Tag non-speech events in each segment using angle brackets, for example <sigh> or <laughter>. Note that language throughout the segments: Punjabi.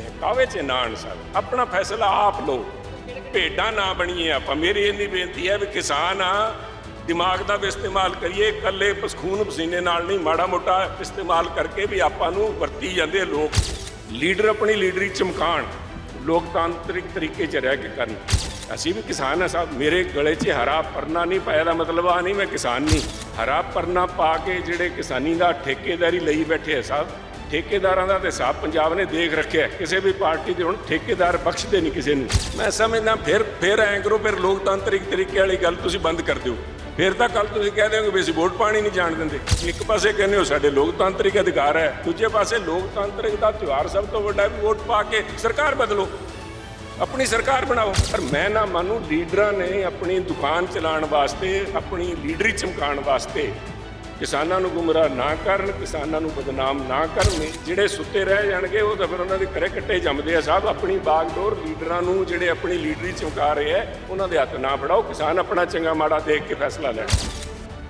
ਬਹਿਕਾਵੇ 'ਚ ਨਾ ਆਉਣ ਸਾਹਿਬ ਆਪਣਾ ਫੈਸਲਾ ਆਪ ਲਓ। ਭੇਡਾਂ ਨਾ ਬਣੀਏ ਆਪਾਂ। ਮੇਰੀ ਇੰਨੀ ਬੇਨਤੀ ਹੈ ਵੀ ਕਿਸਾਨ ਆ, ਦਿਮਾਗ ਦਾ ਵੀ ਇਸਤੇਮਾਲ ਕਰੀਏ। ਇਕੱਲੇ ਪਸਖੂਨ ਪਸੀਨੇ ਨਾਲ ਨਹੀਂ, ਮਾੜਾ ਮੋਟਾ ਇਸਤੇਮਾਲ ਕਰਕੇ ਵੀ ਆਪਾਂ ਨੂੰ ਵਰਤੀ ਜਾਂਦੇ ਲੋਕ। ਲੀਡਰ ਆਪਣੀ ਲੀਡਰੀ ਚਮਕਾਣ, ਲੋਕਤਾਂਤਰਿਕ ਤਰੀਕੇ 'ਚ ਰਹਿ ਕੇ ਕਰਨ। ਅਸੀਂ ਵੀ ਕਿਸਾਨ ਆ ਸਾਹਿਬ। ਮੇਰੇ ਗਲੇ 'ਚ ਹਰਾ ਪਰਨਾ ਨਹੀਂ ਪਾਇਆ ਦਾ ਮਤਲਬ ਆ ਨਹੀਂ, ਮੈਂ ਕਿਸਾਨ ਨਹੀਂ। ਹਰਾ ਪਰਨਾ ਪਾ ਕੇ ਜਿਹੜੇ ਕਿਸਾਨੀ ਦਾ ਠੇਕੇਦਾਰੀ ਲਈ ਬੈਠੇ ਆ ਸਾਹਿਬ ਠੇਕੇਦਾਰਾਂ ਦਾ ਤੇ ਹਿਸਾਬ ਪੰਜਾਬ ਨੇ ਦੇਖ ਰੱਖਿਆ ਕਿਸੇ ਵੀ ਪਾਰਟੀ ਦੇ ਹੁਣ ਠੇਕੇਦਾਰ ਬਖਸ਼ਦੇ ਨਹੀਂ ਕਿਸੇ ਨੂੰ। ਮੈਂ ਸਮਝਦਾ ਫਿਰ ਫਿਰ ਐਂ ਕਰੋ, ਫਿਰ ਲੋਕਤਾਂਤਰਿਕ ਤਰੀਕੇ ਵਾਲੀ ਗੱਲ ਤੁਸੀਂ ਬੰਦ ਕਰ ਦਿਓ। ਫਿਰ ਤਾਂ ਕੱਲ ਤੁਸੀਂ ਕਹਿ ਦਿਓਗੇ ਵੀ ਅਸੀਂ ਵੋਟ ਪਾਣੀ ਨਹੀਂ ਜਾਣ ਦਿੰਦੇ। ਇੱਕ ਪਾਸੇ ਕਹਿੰਦੇ ਹੋ ਸਾਡੇ ਲੋਕਤਾਂਤਰਿਕ ਅਧਿਕਾਰ ਹੈ, ਦੂਜੇ ਪਾਸੇ ਲੋਕਤਾਂਤਰਿਕ ਦਾ ਤਿਉਹਾਰ ਸਭ ਤੋਂ ਵੱਡਾ ਵੀ ਵੋਟ ਪਾ ਕੇ ਸਰਕਾਰ ਬਦਲੋ। ਆਪਣੀ ਸਰਕਾਰ ਬਣਾਓ। ਪਰ ਮੈਂ ਨਾ ਮੰਨੂ, ਲੀਡਰਾਂ ਨੇ ਆਪਣੀ ਦੁਕਾਨ ਚਲਾਉਣ ਵਾਸਤੇ, ਆਪਣੀ ਲੀਡਰੀ ਚਮਕਾਉਣ ਵਾਸਤੇ ਕਿਸਾਨਾਂ ਨੂੰ ਗੁੰਮਰਾਹ ਨਾ ਕਰਨ, ਕਿਸਾਨਾਂ ਨੂੰ ਬਦਨਾਮ ਨਾ ਕਰਨ, ਜਿਹੜੇ ਸੁੱਤੇ ਰਹਿ ਜਾਣਗੇ, ਉਹ ਤਾਂ ਫਿਰ ਉਹਨਾਂ ਦੇ ਘਰੇ ਕੱਟੇ ਜੰਮਦੇ ਆ। ਸਾਹਿਬ ਆਪਣੀ ਬਾਗਡੋਰ ਲੀਡਰਾਂ ਨੂੰ ਜਿਹੜੇ ਆਪਣੀ ਲੀਡਰੀ ਚਮਕਾ ਰਹੇ ਆ, ਉਹਨਾਂ ਦੇ ਹੱਥ ਨਾ ਫੜਾਓ। ਕਿਸਾਨ ਆਪਣਾ ਚੰਗਾ ਮਾੜਾ ਦੇਖ ਕੇ ਫੈਸਲਾ ਲੈਣ।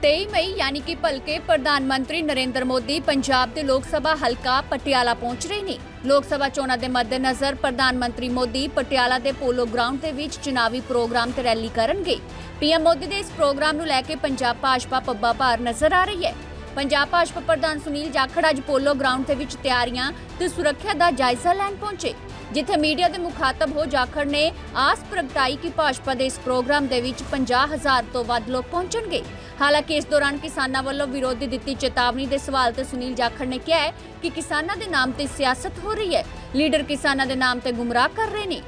23 ਮਈ ਯਾਨੀ ਕਿ ਭਲਕੇ ਪ੍ਰਧਾਨ ਮੰਤਰੀ ਨਰਿੰਦਰ ਮੋਦੀ ਪੰਜਾਬ ਦੇ ਲੋਕ ਸਭਾ ਹਲਕਾ ਪਟਿਆਲਾ ਪਹੁੰਚ ਰਹੇ ਨੇ। ਲੋਕ ਸਭਾ ਚੋਣਾਂ ਦੇ ਮੱਦੇਨਜ਼ਰ ਪ੍ਰਧਾਨ ਮੰਤਰੀ ਮੋਦੀ ਪਟਿਆਲਾ ਦੇ ਪੋਲੋ ਗਰਾਊਂਡ ਦੇ ਵਿੱਚ ਚੁਣਾਵੀ ਪ੍ਰੋਗਰਾਮ ਤੇ ਰੈਲੀ ਕਰਨਗੇ। ਪੀਐਮ ਮੋਦੀ ਦੇ ਇਸ ਪ੍ਰੋਗਰਾਮ ਨੂੰ ਲੈ ਕੇ ਪੰਜਾਬ ਭਾਜਪਾ ਪੱਬਾ ਭਾਰ ਨਜ਼ਰ ਆ ਰਹੀ ਹੈ। ਪੰਜਾਬ ਭਾਜਪਾ ਪ੍ਰਧਾਨ ਸੁਨੀਲ ਜਾਖੜ ਅੱਜ ਪੋਲੋ ਗਰਾਊਂਡ ਦੇ ਵਿੱਚ ਤਿਆਰੀਆਂ ਤੇ ਸੁਰੱਖਿਆ ਦਾ ਜਾਇਜ਼ਾ ਲੈਣ ਪਹੁੰਚੇ, ਜਿੱਥੇ ਮੀਡੀਆ ਦੇ ਮੁਖਾਤਬ ਹੋ ਜਾਖੜ ਨੇ ਆਸ ਪ੍ਰਗਟਾਈ ਕਿ ਭਾਜਪਾ ਦੇ ਇਸ ਪ੍ਰੋਗਰਾਮ ਦੇ ਵਿੱਚ 50000 ਤੋਂ ਵੱਧ ਲੋਕ ਪਹੁੰਚਣਗੇ। ਹਾਲਾਂਕਿ ਇਸ ਦੌਰਾਨ ਕਿਸਾਨਾਂ ਵੱਲੋਂ ਵਿਰੋਧੀ ਦਿੱਤੀ ਚੇਤਾਵਨੀ ਦੇ ਸਵਾਲ ਤੇ ਸੁਨੀਲ ਜਾਖੜ ਨੇ ਕਿਹਾ ਕਿ ਕਿਸਾਨਾਂ ਦੇ ਨਾਮ ਤੇ ਸਿਆਸਤ ਹੋ ਰਹੀ ਹੈ। ਲੀਡਰ ਕਿਸਾਨਾਂ ਦੇ ਨਾਮ ਤੇ ਗੁੰਮਰਾਹ ਕਰ ਰਹੇ ਨੇ।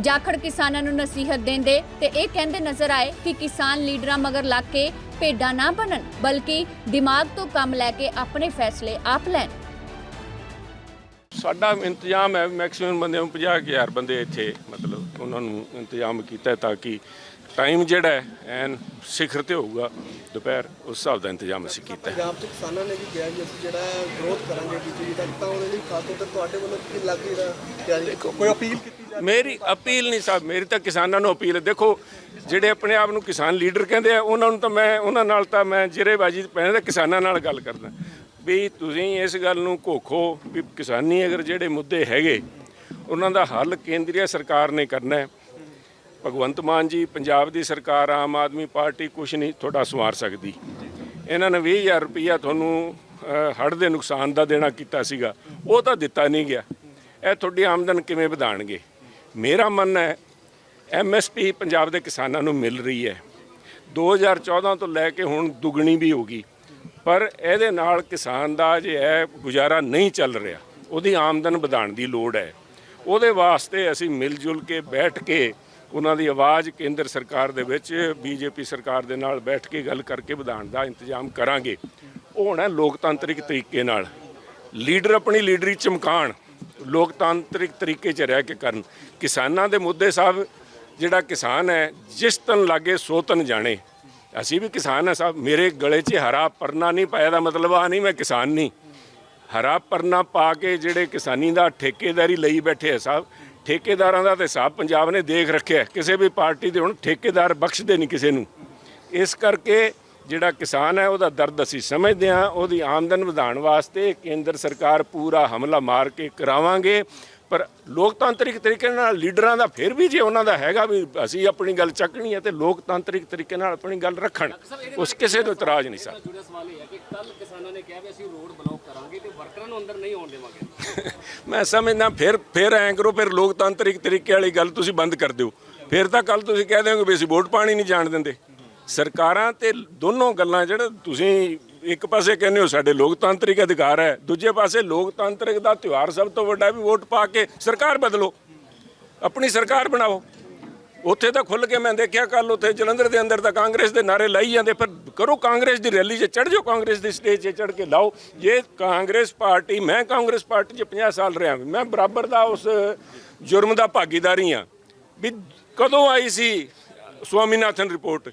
ਜਾਖੜ ਕਿਸਾਨਾਂ ਨੂੰ ਨਸੀਹਤ ਦਿੰਦੇ ਤੇ ਇਹ ਕਹਿੰਦੇ ਨਜ਼ਰ ਆਏ ਕਿ ਕਿਸਾਨ ਲੀਡਰਾਂ ਮਗਰ ਲੱਗ ਕੇ ਭੇਡਾਂ ਨਾ ਬਣਨ ਬਲਕਿ ਦਿਮਾਗ ਤੋਂ ਕੰਮ ਲੈ ਕੇ ਆਪਣੇ ਫੈਸਲੇ ਆਪ ਲੈਣ। ਸਾਡਾ ਇੰਤਜ਼ਾਮ ਹੈ ਮੈਕਸਿਮਮ ਬੰਦੇ ਨੂੰ 50000 ਬੰਦੇ ਇੱਥੇ ਮਤਲਬ ਉਹਨਾਂ ਨੂੰ ਇੰਤਜ਼ਾਮ ਕੀਤਾ ਹੈ ਤਾਂ ਕਿ ਟਾਈਮ ਜਿਹੜਾ ਹੈ ਐਨ ਸਿਖਰ ਤੇ ਹੋਊਗਾ। ਦੁਪਹਿਰ ਉਸ ਹਿਸਾਬ ਦਾ ਇੰਤਜ਼ਾਮ ਅਸੀਂ ਕੀਤਾ। ਹੈ ਪੰਜਾਬ 'ਚ ਕਿਸਾਨਾਂ ਨੇ ਵੀ ਕਿਹਾ ਵੀ ਅਸੀਂ ਜਿਹੜਾ ਹੈ ਵਿਰੋਧ ਕਰਾਂਗੇ ਬੀਜੇਪੀ ਦਾ ਤਾਂ ਉਹਦੇ ਲਈ ਖਾਸ ਤੌਰ ਤੇ ਤੁਹਾਡੇ ਵੱਲੋਂ ਕੀ ਲੱਗ ਰਿਹਾ? ਤਿਆਰੀ ਕੋਈ ਅਪੀਲ ਕੀਤੀ ਮੇਰੀ ਅਪੀਲ ਨਹੀਂ ਸਾਹਿਬ ਮੇਰੀ ਤਾਂ ਕਿਸਾਨਾਂ ਨੂੰ ਅਪੀਲ ਹੈ। ਦੇਖੋ, ਜਿਹੜੇ ਆਪਣੇ ਆਪ ਨੂੰ ਕਿਸਾਨ ਲੀਡਰ ਕਹਿੰਦੇ ਆ, ਉਹਨਾਂ ਨੂੰ ਤਾਂ ਮੈਂ ਉਹਨਾਂ ਨਾਲ ਤਾਂ ਮੈਂ ਜਿਰੇਬਾਜੀ ਪੈਣੇ ਤਾਂ ਕਿਸਾਨਾਂ ਨਾਲ ਗੱਲ ਕਰਦਾ। ਵੀ ਤੁਸੀਂ ਇਸ ਗੱਲ ਨੂੰ ਘੋਖੋ ਵੀ ਕਿਸਾਨੀ ਅਗਰ ਜਿਹੜੇ ਮੁੱਦੇ ਹੈਗੇ, ਉਹਨਾਂ ਦਾ ਹੱਲ ਕੇਂਦਰੀ ਸਰਕਾਰ ਨੇ ਕਰਨਾ ਹੈ। ਭਗਵੰਤ ਮਾਨ ਜੀ, ਪੰਜਾਬ ਦੀ ਸਰਕਾਰ, ਆਮ ਆਦਮੀ ਪਾਰਟੀ ਕੁਛ ਨਹੀਂ ਤੁਹਾਡਾ ਸਵਾਰ ਸਕਦੀ। ਇਹਨਾਂ ਨੇ 20000 ਰੁਪਈਆ ਤੁਹਾਨੂੰ ਹੜ ਦੇ ਨੁਕਸਾਨ ਦਾ ਦੇਣਾ ਕੀਤਾ ਸੀਗਾ। ਉਹ ਤਾਂ ਦਿੱਤਾ ਨਹੀਂ ਗਿਆ। ਇਹ ਤੁਹਾਡੀ ਆਮਦਨ ਕਿਵੇਂ ਵਧਾਣਗੇ? ਮੇਰਾ ਮੰਨਣਾ ਹੈ ਐਮਐਸਪੀ ਪੰਜਾਬ ਦੇ ਕਿਸਾਨਾਂ ਨੂੰ ਮਿਲ ਰਹੀ ਹੈ। 2014 ਤੋਂ ਲੈ ਕੇ ਹੁਣ ਦੁੱਗਣੀ ਵੀ ਹੋ ਗਈ। ਪਰ ਇਹਦੇ ਨਾਲ ਕਿਸਾਨ ਦਾ ਜੇ ਹੈ ਗੁਜ਼ਾਰਾ ਨਹੀਂ ਚੱਲ ਰਿਹਾ, ਉਹਦੀ ਆਮਦਨ ਵਧਾਉਣ ਦੀ ਲੋੜ ਹੈ। ਉਹਦੇ ਵਾਸਤੇ ਅਸੀਂ ਮਿਲ ਜੁਲ ਕੇ ਬੈਠ ਕੇ ਉਹਨਾਂ ਦੀ ਆਵਾਜ਼ ਕੇਂਦਰ ਸਰਕਾਰ ਦੇ ਵਿੱਚ ਬੀਜੇਪੀ ਸਰਕਾਰ ਦੇ ਨਾਲ ਬੈਠ ਕੇ ਗੱਲ ਕਰਕੇ ਵਧਾਉਣ ਦਾ ਇੰਤਜ਼ਾਮ ਕਰਾਂਗੇ। ਉਹ ਹੋਣਾ ਲੋਕਤਾਂਤਰਿਕ ਤਰੀਕੇ ਨਾਲ। ਲੀਡਰ ਆਪਣੀ ਲੀਡਰੀ ਚਮਕਾਣ ਲੋਕਤਾਂਤਰਿਕ ਤਰੀਕੇ 'ਚ ਰਹਿ ਕੇ ਕਰਨ। ਕਿਸਾਨਾਂ ਦੇ ਮੁੱਦੇ ਸਾਹਿਬ, ਜਿਹੜਾ ਕਿਸਾਨ ਹੈ, ਜਿਸ ਤਨ ਲਾਗੇ ਸੋ ਤਨ ਜਾਣੇ। ਅਸੀਂ ਵੀ ਕਿਸਾਨ ਆ ਸਾਹਿਬ, ਮੇਰੇ ਗਲੇ 'ਚ ਹਰਾ ਪਰਨਾ ਨਹੀਂ ਪਾਇਆ ਦਾ ਮਤਲਬ ਆ ਨਹੀਂ ਮੈਂ ਕਿਸਾਨ ਨਹੀਂ। ਹਰਾ ਪਰਨਾ ਪਾ ਕੇ ਜਿਹੜੇ ਕਿਸਾਨੀ ਦਾ ਠੇਕੇਦਾਰੀ ਲਈ ਬੈਠੇ ਆ ਸਾਹਿਬ, ਠੇਕੇਦਾਰਾਂ ਦਾ ਤੇ ਹਿਸਾਬ ਪੰਜਾਬ ਨੇ ਦੇਖ ਰੱਖਿਆ ਕਿਸੇ ਵੀ ਪਾਰਟੀ ਦੇ ਹੁਣ ਠੇਕੇਦਾਰ ਬਖਸ਼ਦੇ ਨਹੀਂ ਕਿਸੇ ਨੂੰ। ਇਸ ਕਰਕੇ ਜਿਹੜਾ ਕਿਸਾਨ ਹੈ, ਉਹਦਾ ਦਰਦ ਅਸੀਂ ਸਮਝਦੇ ਹਾਂ, ਉਹਦੀ ਆਮਦਨ ਵਧਾਉਣ ਵਾਸਤੇ ਕੇਂਦਰ ਸਰਕਾਰ ਪੂਰਾ ਹਮਲਾ ਮਾਰ ਕੇ ਕਰਾਵਾਂਗੇ। ਪਰ ਲੋਕਤਾਂਤਰਿਕ ਤਰੀਕੇ ਨਾਲ ਲੀਡਰਾਂ ਦਾ ਫਿਰ ਵੀ ਜੇ ਉਹਨਾਂ ਦਾ ਹੈਗਾ ਵੀ ਅਸੀਂ ਆਪਣੀ ਗੱਲ ਚੱਕਣੀ ਹੈ ਤੇ ਲੋਕਤਾਂਤਰਿਕ ਤਰੀਕੇ ਨਾਲ ਆਪਣੀ ਗੱਲ ਰੱਖਣ ਉਸ ਕਿਸੇ ਤੋਂ ਇਤਰਾਜ਼ ਨਹੀਂ ਸਰ। ਜੁੜਿਆ ਸਵਾਲ ਇਹ ਹੈ ਕਿ ਕੱਲ ਕਿਸਾਨਾਂ ਨੇ ਕਿਹਾ ਵੀ ਅਸੀਂ ਰੋਡ ਬਲੌਕ ਕਰਾਂਗੇ ਤੇ ਵਰਕਰਾਂ ਨੂੰ ਅੰਦਰ ਨਹੀਂ ਆਉਣ ਦੇਵਾਂਗੇ। <laughs> ਮੈਂ ਸਮਝਦਾ ਫਿਰ ਫਿਰ ਐਂ ਕਰੋ ਫਿਰ ਲੋਕਤਾਂਤਰਿਕ ਤਰੀਕੇ ਵਾਲੀ ਗੱਲ ਤੁਸੀਂ ਬੰਦ ਕਰ ਦਿਓ। ਫਿਰ ਤਾਂ ਕੱਲ ਤੁਸੀਂ ਕਹਿ ਦਿਓਗੇ ਵੀ ਅਸੀਂ ਵੋਟ ਪਾਣੀ ਨਹੀਂ ਜਾਣ ਦਿੰਦੇ। ਸਰਕਾਰਾਂ ਤੇ ਦੋਨੋਂ ਗੱਲਾਂ ਜਿਹੜਾ ਤੁਸੀਂ ਇੱਕ ਪਾਸੇ ਕਹਿੰਦੇ ਹੋ ਸਾਡੇ ਲੋਕਤਾਂਤਰਿਕ ਅਧਿਕਾਰ ਹੈ, ਦੂਜੇ ਪਾਸੇ ਲੋਕਤਾਂਤਰਿਕ ਦਾ ਤਿਉਹਾਰ ਸਭ ਤੋਂ ਵੱਡਾ ਵੀ ਵੋਟ ਪਾ ਕੇ ਸਰਕਾਰ ਬਦਲੋ, ਆਪਣੀ ਸਰਕਾਰ ਬਣਾਓ। ਉੱਥੇ ਤਾਂ ਖੁੱਲ ਕੇ ਮੈਂ ਦੇਖਿਆ ਕੱਲ ਉੱਥੇ ਜਲੰਧਰ ਦੇ ਅੰਦਰ ਤਾਂ ਕਾਂਗਰਸ ਦੇ ਨਾਰੇ ਲਾਈ ਜਾਂਦੇ, ਫਿਰ ਕਰੋ ਕਾਂਗਰਸ ਦੀ ਰੈਲੀ 'ਚ ਚੜ ਜਾਓ, ਕਾਂਗਰਸ ਦੀ ਸਟੇਜ 'ਤੇ ਚੜ ਕੇ ਲਾਓ। ਇਹ ਕਾਂਗਰਸ ਪਾਰਟੀ, ਮੈਂ ਕਾਂਗਰਸ ਪਾਰਟੀ 'ਚ 50 ਸਾਲ ਰਿਹਾ ਮੈਂ ਬਰਾਬਰ ਦਾ ਉਸ ਜੁਰਮ ਦਾ ਭਾਗੀਦਾਰੀ ਆ ਵੀ ਕਦੋਂ ਆਈ ਸੀ ਸਵਾਮੀਨਾਥਨ ਰਿਪੋਰਟ?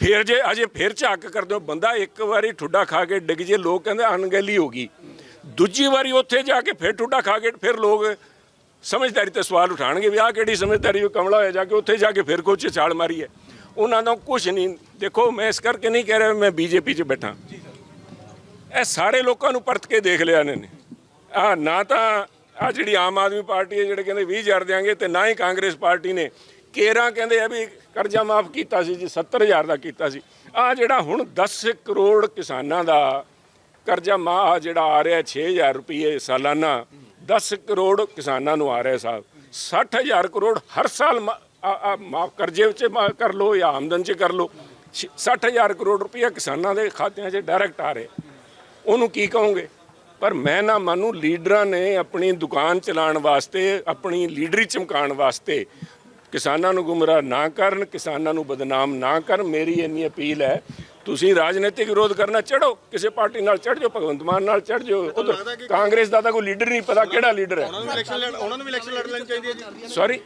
ਫਿਰ ਜੇ ਅਜੇ ਫਿਰ ਝਾਕ ਕਰ ਦਿਓ ਬੰਦਾ ਇੱਕ ਵਾਰੀ ਠੁੱਡਾ ਖਾ ਕੇ ਡਿੱਗ ਜੇ, ਲੋਕ ਕਹਿੰਦੇ ਅਣਗਹਿਲੀ ਹੋ ਗਈ। ਦੂਜੀ ਵਾਰੀ ਉੱਥੇ ਜਾ ਕੇ ਫਿਰ ਠੁੱਡਾ ਖਾ ਕੇ, ਫਿਰ ਲੋਕ ਸਮਝਦਾਰੀ ਤੇ ਸਵਾਲ ਉਠਾਣਗੇ ਵੀ ਆਹ ਕਿਹੜੀ ਸਮਝਦਾਰੀ ਉਹ ਕਮਲਾ ਹੋਇਆ, ਜਾ ਕੇ ਉੱਥੇ ਜਾ ਕੇ ਫਿਰ ਕੁਛ ਛਾਲ ਮਾਰੀ ਹੈ ਉਹਨਾਂ ਦਾ ਕੁਝ ਨਹੀਂ ਦੇਖੋ, ਮੈਂ ਇਸ ਕਰਕੇ ਨਹੀਂ ਕਹਿ ਰਿਹਾ ਵੀ ਮੈਂ ਬੀਜੇਪੀ 'ਚ ਬੈਠਾ। ਇਹ ਸਾਰੇ ਲੋਕਾਂ ਨੂੰ ਪਰਤ ਕੇ ਦੇਖ ਲਿਆ ਇਹਨਾਂ ਨੇ। ਆ ਨਾ ਤਾਂ ਆ ਜਿਹੜੀ ਆਮ ਆਦਮੀ ਪਾਰਟੀ ਹੈ, ਜਿਹੜੇ ਕਹਿੰਦੇ 20000 ਦਿਆਂਗੇ ਤੇ ਨਾ ਹੀ ਕਾਂਗਰਸ ਪਾਰਟੀ ਨੇ। ਕੇਰਾਂ ਕਹਿੰਦੇ ਆ ਵੀ ਕਰਜ਼ਾ ਮਾਫ ਕੀਤਾ ਸੀ ਜੀ 70000 ਦਾ ਕੀਤਾ ਸੀ। ਆ ਜਿਹੜਾ ਹੁਣ 10 ਕਰੋੜ ਕਿਸਾਨਾਂ ਦਾ ਕਰਜ਼ਾ ਮਾਹ ਜਿਹੜਾ ਆ ਰਿਹਾ 6000 ਰੁਪਏ ਸਾਲਾਨਾ 10 ਕਰੋੜ ਕਿਸਾਨਾਂ ਨੂੰ ਆ ਰਿਹਾ ਸਾਹਿਬ 60000 ਕਰੋੜ ਹਰ ਸਾਲ ਮਾਫ ਕਰਜ਼ੇ ਵਿੱਚ ਮਾ- ਕਰ ਲੋ ਜਾਂ ਆਮਦਨ 'ਚ ਕਰ ਲੋ 60000 ਕਰੋੜ ਰੁਪਏ ਕਿਸਾਨਾਂ ਦੇ ਖਾਤਿਆਂ 'ਚ ਡਾਇਰੈਕਟ ਆ ਰਹੇ। ਉਹਨੂੰ ਕੀ ਕਹੋਗੇ? ਪਰ ਮੈਂ ਨਾ ਮੰਨੂ, ਲੀਡਰਾਂ ਨੇ ਆਪਣੀ ਦੁਕਾਨ ਚਲਾਉਣ ਵਾਸਤੇ, ਆਪਣੀ ਲੀਡਰੀ ਚਮਕਾਉਣ ਵਾਸਤੇ ਕਿਸਾਨਾਂ ਨੂੰ ਗੁੰਮਰਾਹ ਨਾ ਕਰਨ ਕਿਸਾਨਾਂ ਨੂੰ ਬਦਨਾਮ ਨਾ ਕਰਨ ਮੇਰੀ ਇੰਨੀ ਅਪੀਲ ਹੈ ਤੁਸੀਂ ਰਾਜਨੀਤਿਕ ਵਿਰੋਧ ਕਰਨਾ ਚੜੋ ਕਿਸੇ ਪਾਰਟੀ ਨਾਲ ਚੜ ਜਾਓ ਭਗਵੰਤ ਮਾਨ ਨਾਲ ਚੜ ਜਾਓ ਕਾਂਗਰਸ ਦਾ ਤਾਂ ਕੋਈ ਲੀਡਰ ਨਹੀਂ ਪਤਾ ਕਿਹੜਾ ਲੀਡਰ ਹੈ। ਉਹਨਾਂ ਨੂੰ ਇਲੈਕਸ਼ਨ ਲੜ ਉਹਨਾਂ ਨੂੰ ਵੀ ਇਲੈਕਸ਼ਨ ਲੜ ਲੈਣੀ ਚਾਹੀਦੀ ਹੈ ਜੀ। ਸੌਰੀ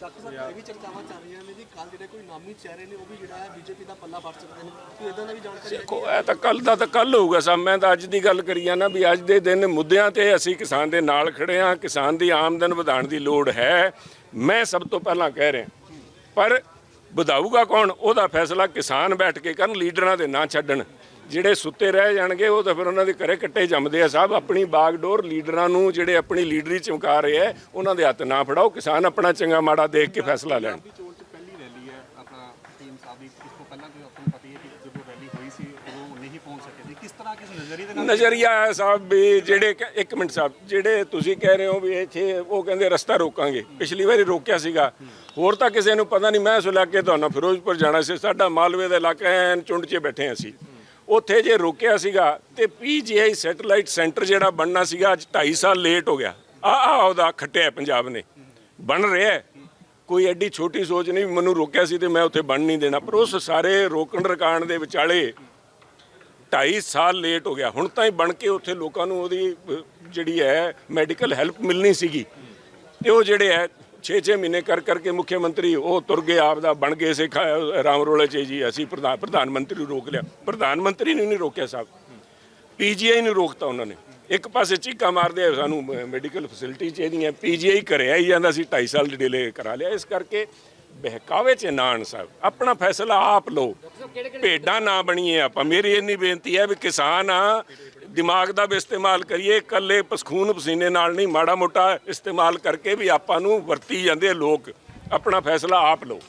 ਡਾਕਟਰ ਸਾਹਿਬ ਇਹ ਵੀ ਚਰਚਾਵਾਂ ਚੱਲ ਰਹੀਆਂ ਨੇ ਜੀ ਕੱਲ ਜਿਹੜੇ ਕੋਈ ਨਾਮੀ ਚਿਹਰੇ ਨੇ ਉਹ ਵੀ ਜਿਹੜਾ ਹੈ ਬੀਜੇਪੀ ਦਾ ਪੱਲਾ ਫੜ ਸਕਦੇ ਨੇ। ਕੋਈ ਇਦਾਂ ਦਾ ਵੀ ਜਾਣਕਾਰੀ ਹੈ ਦੇਖੋ ਇਹ ਤਾਂ ਕੱਲ ਦਾ ਤਾਂ ਕੱਲ ਹੋਊਗਾ ਸਭ। ਮੈਂ ਤਾਂ ਅੱਜ ਦੀ ਗੱਲ ਕਰੀ ਜਾਣਾ ਵੀ ਅੱਜ ਦੇ ਦਿਨ ਮੁੱਦਿਆਂ ਤੇ ਅਸੀਂ ਕਿਸਾਨ ਦੇ ਨਾਲ ਖੜੇ ਹਾਂ ਕਿਸਾਨ ਦੀ ਆਮਦਨ ਵਧਾਉਣ ਦੀ ਲੋੜ ਹੈ। ਮੈਂ ਸਭ ਤੋਂ ਪਹਿਲਾਂ ਕਹਿ ਰਿਹਾ ਪਰ ਵਧਾਊਗਾ ਕੌਣ? ਉਹਦਾ ਫੈਸਲਾ ਕਿਸਾਨ ਬੈਠ ਕੇ ਕਰਨ ਲੀਡਰਾਂ ਦੇ ਨਾ ਛੱਡਣ। ਜਿਹੜੇ ਸੁੱਤੇ ਰਹਿ ਜਾਣਗੇ ਉਹ ਤਾਂ ਫਿਰ ਉਹਨਾਂ ਦੇ ਘਰੇ ਕੱਟੇ ਜੰਮਦੇ ਆ। ਸਭ ਆਪਣੀ ਬਾਗਡੋਰ ਲੀਡਰਾਂ ਨੂੰ ਜਿਹੜੇ ਆਪਣੀ ਲੀਡਰੀ ਚਮਕਾ ਰਹੇ ਆ ਉਹਨਾਂ ਦੇ ਹੱਥ ਨਾ ਫੜਾਓ। ਕਿਸਾਨ ਆਪਣਾ ਚੰਗਾ ਮਾੜਾ ਦੇਖ ਕੇ ਫੈਸਲਾ ਲੈਣ। ਸਾਹਿਬ ਨਜ਼ਰੀਆ ਹੈ ਸਾਹਿਬ ਵੀ ਜਿਹੜੇ ਇੱਕ ਮਿੰਟ ਸਾਹਿਬ ਜਿਹੜੇ ਤੁਸੀਂ ਕਹਿ ਰਹੇ ਹੋ ਵੀ ਇੱਥੇ ਉਹ ਕਹਿੰਦੇ ਰਸਤਾ ਰੋਕਾਂਗੇ। ਪਿਛਲੀ ਵਾਰੀ ਰੋਕਿਆ ਸੀਗਾ। ਹੋਰ ਤਾਂ ਕਿਸੇ ਨੂੰ ਪਤਾ ਨਹੀਂ ਮੈਂ ਇਸ ਇਲਾਕੇ ਤੁਹਾਨੂੰ ਫਿਰੋਜ਼ਪੁਰ ਜਾਣਾ ਸੀ। ਸਾਡਾ ਮਾਲਵੇ ਦਾ ਇਲਾਕਾ ਐਨ ਚੁੰਡ 'ਚ ਬੈਠੇ ਅਸੀਂ। ਉੱਥੇ ਜੇ ਰੋਕਿਆ ਸੀਗਾ ਤੇ ਪੀਜੀਆਈ ਸੈਟੇਲਾਈਟ ਸੈਂਟਰ ਜਿਹੜਾ ਬਣਨਾ ਸੀਗਾ, ਅੱਜ 2.5 ਸਾਲ ਲੇਟ ਹੋ ਗਿਆ। ਆ ਆ ਉਹਦਾ ਖੱਟਿਆ ਪੰਜਾਬ ਨੇ। ਬਣ ਰਿਹਾ ਕੋਈ ਐਡੀ ਛੋਟੀ ਸੋਚ ਨਹੀਂ ਮੈਨੂੰ ਰੋਕਿਆ ਸੀ ਤੇ ਮੈਂ ਉੱਥੇ ਬਣ ਨਹੀਂ ਦੇਣਾ। ਪਰ ਉਸ ਸਾਰੇ ਰੋਕਣ ਰਕਾਣ ਦੇ ਵਿਚਾਲੇ 2.5 ਸਾਲ ਲੇਟ ਹੋ ਗਿਆ। ਹੁਣ ਤਾਂ ਹੀ ਬਣ ਕੇ ਉੱਥੇ ਲੋਕਾਂ ਨੂੰ ਉਹਦੀ ਜਿਹੜੀ ਹੈ ਮੈਡੀਕਲ ਹੈਲਪ ਮਿਲਣੀ ਸੀਗੀ। ਤੇ ਉਹ ਜਿਹੜੇ ਹੈ 6-6 ਮਹੀਨੇ ਕਰ ਕਰਕੇ ਮੁੱਖ ਮੰਤਰੀ ਉਹ ਤੁਰ ਗਏ ਆਪ ਦਾ ਬਣ ਗਏ ਸਿੱਖ ਰਾਮ ਰੋਲੇ ਚ ਜੀ, ਅਸੀਂ ਪ੍ਰਧਾਨ ਪ੍ਰਧਾਨ ਮੰਤਰੀ ਨੂੰ ਰੋਕ ਲਿਆ। ਪ੍ਰਧਾਨ ਮੰਤਰੀ ਨੇ ਨਹੀਂ ਰੋਕਿਆ ਸਾਹਿਬ ਪੀਜੀਆਈ ਨੂੰ ਰੋਕਤਾ ਉਹਨਾਂ ਨੇ। ਇੱਕ ਪਾਸੇ ਚੀਕਾ ਮਾਰਦੇ ਆ ਸਾਨੂੰ ਮੈਡੀਕਲ ਫੈਸਿਲਿਟੀ ਚਾਹੀਦੀਆਂ ਪੀਜੀਆਈ ਕਰਿਆ ਹੀ ਜਾਂਦਾ ਸੀ 2.5 ਸਾਲ ਡਿਲੇ ਕਰਾ ਲਿਆ। ਇਸ ਕਰਕੇ ਬਹਿਕਾਵੇ ਚ ਨਾ ਆਉਣ ਸਾਹਿਬ, ਆਪਣਾ ਫੈਸਲਾ ਆਪ ਲਓ। ਭੇਡਾਂ ਨਾ ਬਣੀਏ ਆਪਾਂ। ਮੇਰੀ ਇੰਨੀ ਬੇਨਤੀ ਹੈ ਵੀ ਕਿਸਾਨ ਆ, ਦਿਮਾਗ ਦਾ ਵੀ ਇਸਤੇਮਾਲ ਕਰੀਏ, ਇਕੱਲੇ ਪਸਖੂਨ ਪਸੀਨੇ ਨਾਲ ਨਹੀਂ, ਮਾੜਾ ਮੋਟਾ ਇਸਤੇਮਾਲ ਕਰਕੇ ਵੀ ਆਪਾਂ ਨੂੰ ਵਰਤੀ ਜਾਂਦੇ ਲੋਕ। ਆਪਣਾ ਫੈਸਲਾ ਆਪ ਲਓ।